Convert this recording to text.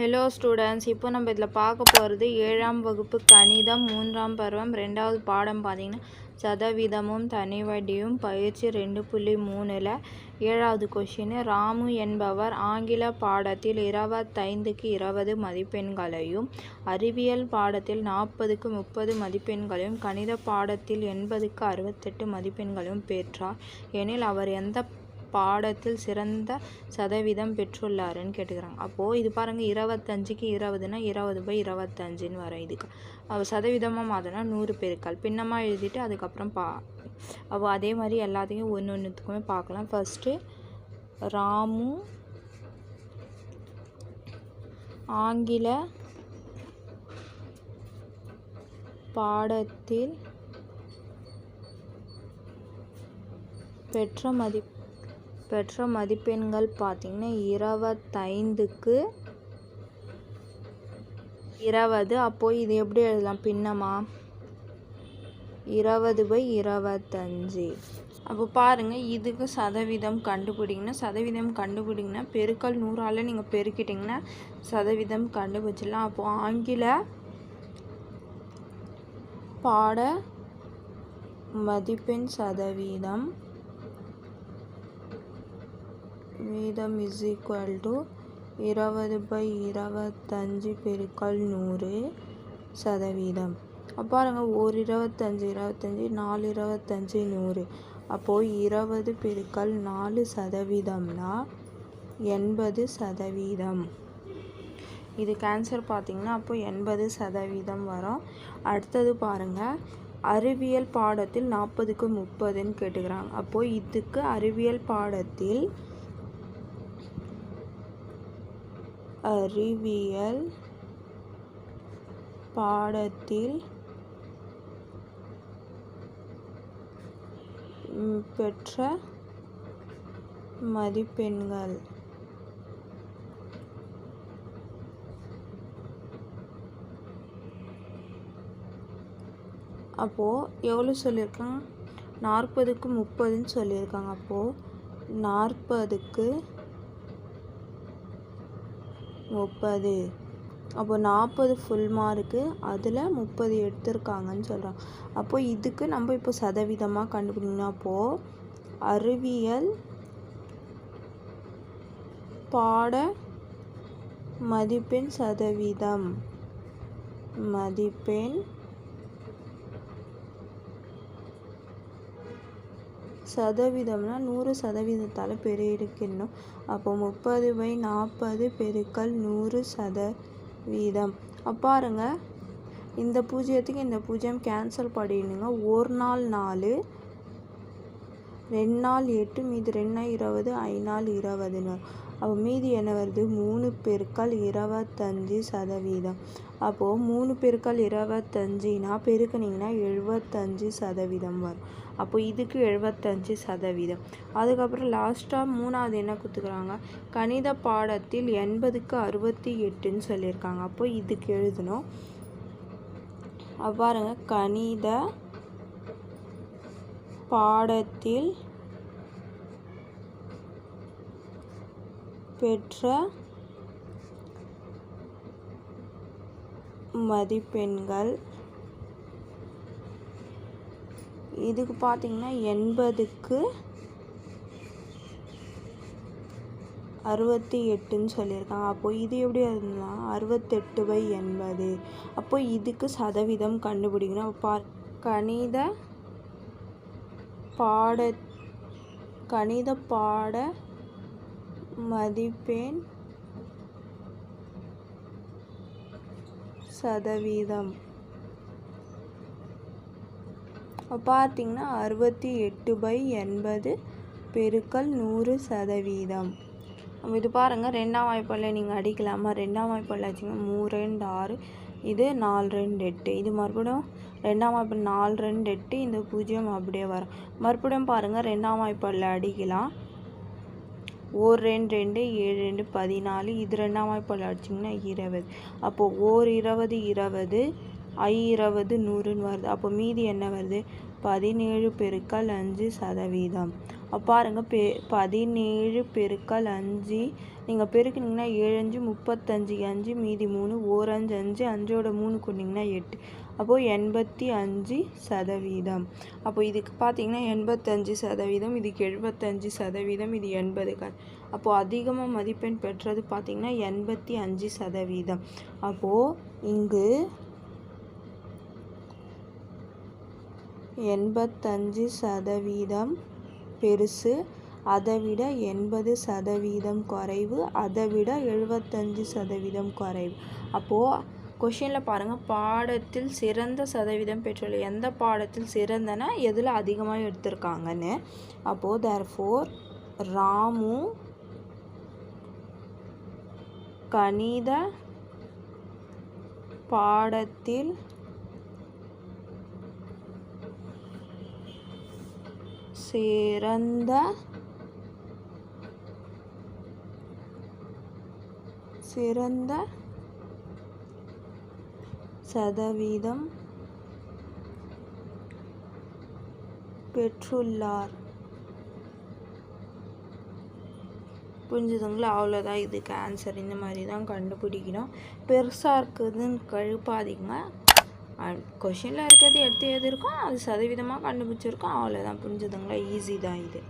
Hello students இப்போ நம்ம இதில் பார்க்க போகிறது ஏழாம் வகுப்பு கணிதம் மூன்றாம் பருவம் ரெண்டாவது பாடம் பார்த்தீங்கன்னா சதவீதமும் தனிவடியும் பயிற்சி ரெண்டு புள்ளி மூணில். ஏழாவது கொஷின் ராமு என்பவர் ஆங்கில பாடத்தில் இருபத்தைந்துக்கு இருபது மதிப்பெண்களையும் அறிவியல் பாடத்தில் நாற்பதுக்கு முப்பது மதிப்பெண்களையும் கணித பாடத்தில் எண்பதுக்கு அறுபத்தெட்டு மதிப்பெண்களையும் பெற்றார். எனில் அவர் எந்த பாடத்தில் சிறந்த சதவீதம் பெற்றுள்ளாருன்னு கேட்டுக்கிறாங்க. அப்போது இது பாருங்கள் இருபத்தஞ்சிக்கு இருபதுனா இருபது பை இருபத்தஞ்சின்னு வரும் இதுக்கு. அவள் சதவீதமாக மாற்றினா நூறு பெருக்கால். பின்னமாக எழுதிட்டு அதுக்கப்புறம் பா அப்போ அதே மாதிரி எல்லாத்தையும் ஒன்று ஒன்றுத்துக்குமே பார்க்கலாம் ஃபஸ்ட்டு ராமு ஆங்கில பாடத்தில் பெற்ற மதி பெற்ற மதிப்பெண்கள் பார்த்திங்கன்னா இருபத்தைந்துக்கு இருபது. அப்போது இது எப்படி எழுதலாம்? பின்னமா? இருபது பை இருபத்தஞ்சி. அப்போ பாருங்கள் இதுக்கு சதவீதம் கண்டுபிடிங்கன்னா சதவீதம் கண்டுபிடிங்கன்னா பெருக்கல் நூறால் நீங்கள் பெருக்கிட்டிங்கன்னா சதவீதம் கண்டுபிடிச்சிடலாம். அப்போது ஆங்கில பாட மதிப்பெண் சதவீதம் சதவீதம் இஸ் ஈக்குவல் டு இருபது பை இருபத்தஞ்சி பெருக்கல் நூறு சதவீதம். பாருங்கள் ஒரு இருபத்தஞ்சி இருபத்தஞ்சி நாலு இருபத்தஞ்சி நூறு. அப்போது இருபது பெருக்கல் நாலு சதவீதம்னா எண்பது சதவீதம். இது கேன்சர் பார்த்திங்கன்னா அப்போ எண்பது சதவீதம் வரும். அடுத்தது பாருங்கள் அறிவியல் பாடத்தில் நாற்பதுக்கு முப்பதுன்னு கேட்டுக்கிறாங்க. அப்போது இதுக்கு அறிவியல் பாடத்தில் அறிவியல் பாடத்தில் பெற்ற மதிப்பெண்கள். அப்போது எவ்வளோ சொல்லியிருக்காங்க? நாற்பதுக்கு முப்பதுன்னு சொல்லியிருக்காங்க. அப்போது நாற்பதுக்கு முப்பது. அப்போ நாற்பது ஃபுல் மார்க்கு அதில் முப்பது எடுத்திருக்காங்கன்னு சொல்கிறாங்க அப்போது இதுக்கு நம்ம இப்போ சதவீதமாக கண்டுபிடிக்கணும். அப்போது அறிவியல் பாட மதிப்பெண் சதவீதம். மதிப்பெண் சதவீதம்னா நூறு சதவீதத்தால் பெருக்கணும் அப்போ முப்பது பை நாற்பது பெருக்கல் நூறு சதவீதம். பாருங்க இந்த பூஜ்ஜியத்துக்கு இந்த பூஜ்ஜியம் கேன்சல் பண்ணிடுங்க. ஒரு நாள் நாலு ரெண்டு நாள் எட்டு மீதி ரெண்டு இருபது ஐநாள் இருபதுன்னு. அப்போ மீதி என்ன வருது? மூணு பெருக்கள் இருபத்தஞ்சி சதவீதம். அப்போது மூணு பெருக்கள் இருபத்தஞ்சினா பெருக்குனிங்கன்னா எழுபத்தஞ்சி சதவீதம் வரும். அப்போ இதுக்கு எழுபத்தஞ்சு சதவீதம். அதுக்கப்புறம் லாஸ்ட்டாக மூணாவது என்ன கொடுத்துக்கிறாங்க கணித பாடத்தில் எண்பதுக்கு அறுபத்தி எட்டுன்னு சொல்லியிருக்காங்க. அப்போ இதுக்கு எழுதணும். அவ்வாறுங்க கணித பாடத்தில் பெற்ற மதிப்பெண்கள் இதுக்கு பார்த்தீங்கன்னா எண்பதுக்கு அறுபத்தி எட்டுன்னு சொல்லியிருக்காங்க. அப்போ இது எப்படி இருந்ததுன்னா அறுபத்தெட்டு பை எண்பது. அப்போ இதுக்கு சதவீதம் கண்டுபிடிக்கணும். பா கணித பாட கணித பாட மதிப்பெண் சதவீதம். பார்த்திங்கன்னா அறுபத்தி எட்டு பை எண்பது பெருக்கல் நூறு சதவீதம். இது பாருங்கள் ரெண்டாம் வாய்ப்பால் நீங்கள் அடிக்கலாமா? ரெண்டாம் வாய்ப்பால் ஆச்சுங்க மூணு ரெண்டு ஆறு இது நாலு ரெண்டு எட்டு. இது மறுபடியும் ரெண்டாம் வாய்ப்பால் நாலு ரெண்டு எட்டு இந்த பூஜ்ஜியம் அப்படியே வரும். மறுபடியும் பாருங்கள் ரெண்டாம் வாய்ப்பால் அடிக்கலாம். ஓர் ரெண்டு ரெண்டு ஏழு ரெண்டு பதினாலு இது ரெண்டாம் வாய்ப்பால் அடிச்சிங்கன்னா இருபது. அப்போது ஓர் இருபது இருபது ஐ இருபது நூறுன்னு வருது. அப்போ மீதி என்ன வருது? பதினேழு பெருக்கல் அஞ்சு சதவீதம். பாருங்கள் பெ பதினேழு பெருக்கல் அஞ்சு நீங்கள் பெருக்குனீங்கன்னா ஏழு அஞ்சு முப்பத்தஞ்சு அஞ்சு மீதி மூணு ஓர் அஞ்சு அஞ்சு அஞ்சோட மூணு கொண்டிங்கன்னா எட்டு. அப்போது எண்பத்தி அஞ்சு சதவீதம். அப்போ இதுக்கு பார்த்தீங்கன்னா எண்பத்தஞ்சு சதவீதம் இதுக்கு எழுபத்தஞ்சு சதவீதம் இது எண்பது க அப்போது அதிகமாக மதிப்பெண் பெற்றது பார்த்திங்கன்னா எண்பத்தி அஞ்சு சதவீதம். அப்போது இங்கு எண்பத்தஞ்சு சதவீதம் பெருசு அதை விட எண்பது சதவீதம் குறைவு அதை விட எழுபத்தஞ்சு சதவீதம் குறைவு. அப்போது கொஷினில் பாருங்கள் பாடத்தில் சிறந்த சதவீதம் பெற்றுள்ள எந்த பாடத்தில் சிறந்தனா? எதில் அதிகமாக எடுத்திருக்காங்கன்னு. அப்போது தேர் ஃபோர் ராமு கணித பாடத்தில் சிறந்த சிறந்த சதவீதம் பெற்றுள்ளார். புரிஞ்சுதுங்களா? அவ்வளோதான் இதுக்கு ஆன்சர் இந்த மாதிரி தான் கண்டுபிடிக்கணும். பெருசாக இருக்குதுன்னு கழுப்பாதீங்க. கொஷினில் இருக்கிறது எடுத்து எது இருக்கோ அது சதவீதமாக கண்டுபிடிச்சிருக்கோம். அவ்வளோதான் புரிஞ்சுதுங்களா? ஈஸி தான் இது.